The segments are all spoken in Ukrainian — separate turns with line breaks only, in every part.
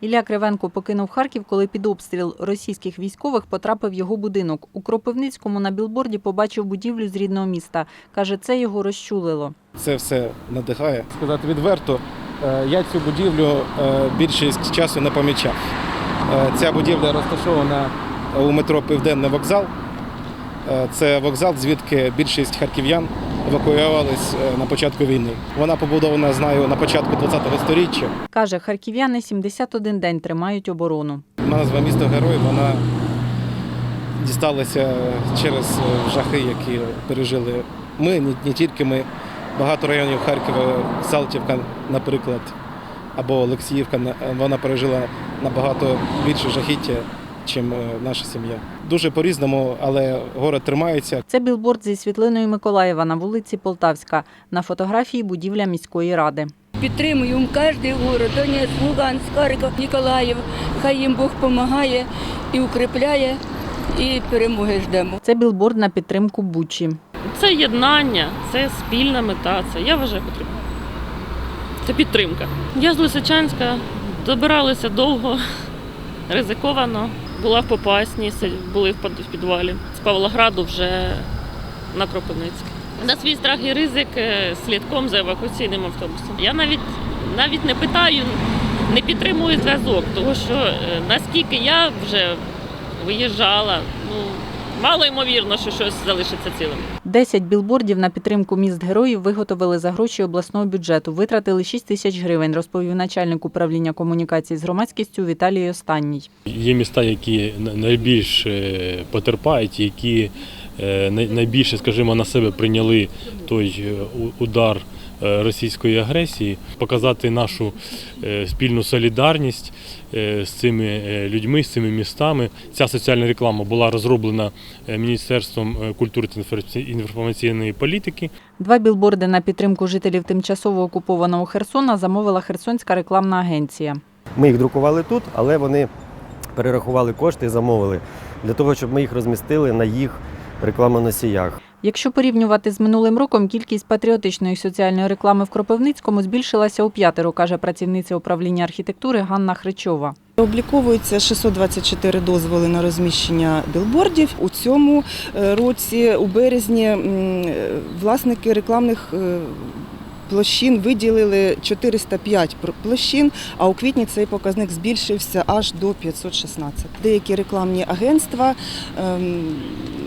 Ілля Кривенко покинув Харків, коли під обстріл російських військових потрапив його будинок. У Кропивницькому на білборді побачив будівлю з рідного міста. Каже, це його розчулило.
Це все надихає. Сказати відверто, е, я цю будівлю е, більшість часу не помічав. Е, Ця будівля розташована у метро Південний вокзал. Е, Це вокзал, звідки більшість харків'ян евакуювались е, на початку війни. Вона побудована, знаю, на початку ХХ століття.
Каже, харків'яни 71 день тримають оборону.
Назва місто Герой вона дісталася через е, жахи, які пережили ми, не, не тільки ми. Багато районів Харкова, Салтівка, наприклад, або Олексіївка, вона пережила набагато більше жахіття, ніж наша сім'я. Дуже по-різному, але город тримається.
Це білборд зі світлиною Миколаєва на вулиці Полтавська. На фотографії будівля міської ради.
Підтримуємо кожен город, Донецьк, Луганськ, Харків, Ніколаїв. Хай їм Бог допомагає і укріпляє, і перемоги ждемо.
Це білборд на підтримку Бучі.
Це єднання, це спільна мета. Це я вважаю потрібно. Це підтримка. Я з Лисичанська добиралися довго, ризиковано. Була в Попасні, були в підвалі. З Павлограду вже на Кропивницький. На свій страх і ризик е, слідком за евакуаційним автобусом. Я навіть навіть не питаю, не підтримую зв'язок, тому що е, наскільки я вже виїжджала, ну мало ймовірно, що щось залишиться цілим.
10 білбордів на підтримку міст героїв виготовили за гроші обласного бюджету. Витратили 6 тисяч гривень, розповів начальник управління комунікації з громадськістю Віталій Останній.
Є міста, які на- найбільш е, потерпають, які е, найбільше, скажімо, на себе прийняли той е, удар російської агресії, показати нашу е, спільну солідарність е, з цими е, людьми, з цими містами. Ця соціальна реклама була розроблена е, Міністерством е, культури та інформаці- інформаційної політики.
Два білборди на підтримку жителів тимчасово окупованого Херсона замовила Херсонська рекламна агенція.
Ми їх друкували тут, але вони перерахували кошти і замовили для того, щоб ми їх розмістили на їх рекламоносіях.
Якщо порівнювати з минулим роком, кількість патріотичної соціальної реклами в Кропивницькому збільшилася у п'ятеро, каже працівниця управління архітектури Ганна Хричова.
Обліковується 624 дозволи на розміщення білбордів. У цьому е, році, у березні, е, власники рекламних е, площин виділили 405 площин, а у квітні цей показник збільшився аж до 516. Деякі рекламні агентства ем,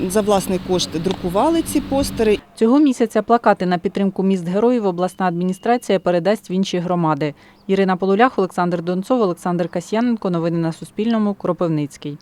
за власний кошт друкували ці постери
Цього місяця плакати на підтримку міст героїв обласна адміністрація передасть в інші громади. Ірина Полулях, Олександр Донцов, Олександр Касьяненко. Новини на Суспільному. Кропивницький.